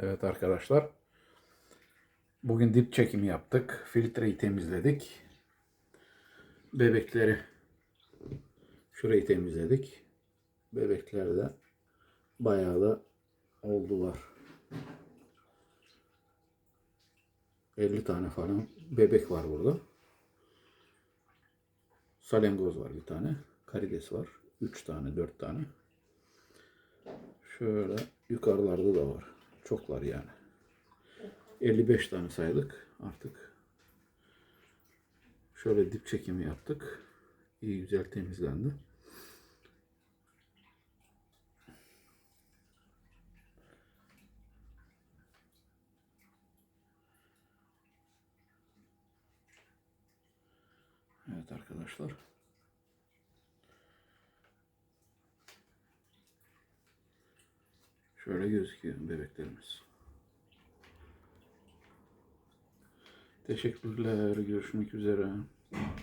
Evet arkadaşlar. Bugün dip çekimi yaptık. Filtreyi temizledik. Bebekleri şurayı temizledik. Bebekler de bayağı da oldular. 50 tane falan bebek var burada. Salengoz var bir tane. Karides var. 3 tane, 4 tane. Şöyle yukarılarda da var. Çoklar yani. 55 tane saydık artık. Şöyle dip çekimi yaptık. İyi güzel temizlendi. Evet arkadaşlar. Şöyle gözüküyor bebeklerimiz. Teşekkürler. Görüşmek üzere.